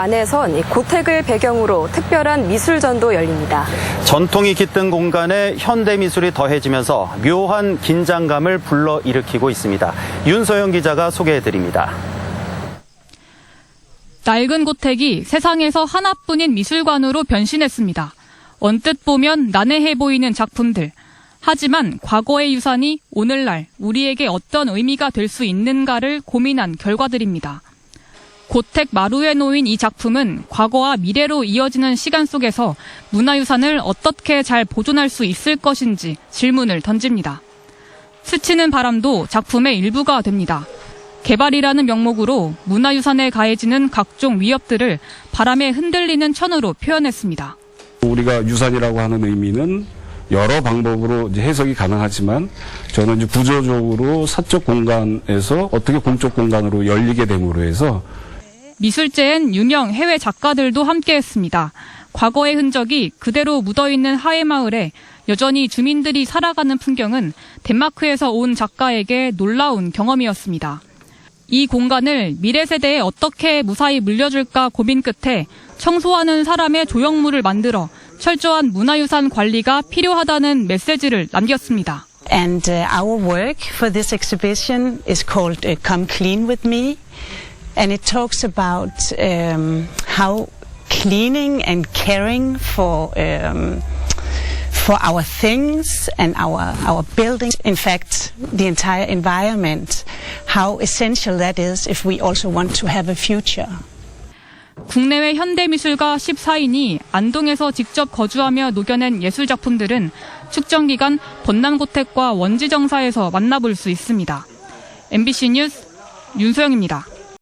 안에선 이 고택을 배경으로 특별한 미술전도 열립니다. 전통이 깃든 공간에 현대 미술이 더해지면서 묘한 긴장감을 불러일으키고 있습니다. 윤소영 기자가 소개해 드립니다. 낡은 고택이 세상에서 하나뿐인 미술관으로 변신했습니다. 언뜻 보면 난해해 보이는 작품들. 하지만 과거의 유산이 오늘날 우리에게 어떤 의미가 될 수 있는가를 고민한 결과들입니다. 고택 마루에 놓인 이 작품은 과거와 미래로 이어지는 시간 속에서 문화유산을 어떻게 잘 보존할 수 있을 것인지 질문을 던집니다. 스치는 바람도 작품의 일부가 됩니다. 개발이라는 명목으로 문화유산에 가해지는 각종 위협들을 바람에 흔들리는 천으로 표현했습니다. 우리가 유산이라고 하는 의미는 여러 방법으로 해석이 가능하지만 저는 이제 구조적으로 사적 공간에서 어떻게 공적 공간으로 열리게 됨으로 해서 미술제엔 유명 해외 작가들도 함께했습니다. 과거의 흔적이 그대로 묻어있는 하회마을에 여전히 주민들이 살아가는 풍경은 덴마크에서 온 작가에게 놀라운 경험이었습니다. 이 공간을 미래 세대에 어떻게 무사히 물려줄까 고민 끝에 청소하는 사람의 조형물을 만들어 철저한 문화유산 관리가 필요하다는 메시지를 남겼습니다. And uh, our work for this exhibition is called uh, Come Clean with Me. And it talks about um, how cleaning and caring for um, for our things and our our buildings, in fact, the entire environment, how essential that is if we also want to have a future. 국내외 현대미술가 14인이 안동에서 직접 거주하며 녹여낸 예술작품들은 축전기간 번남고택과 원지정사에서 만나볼 수 있습니다. MBC 뉴스 윤소영입니다.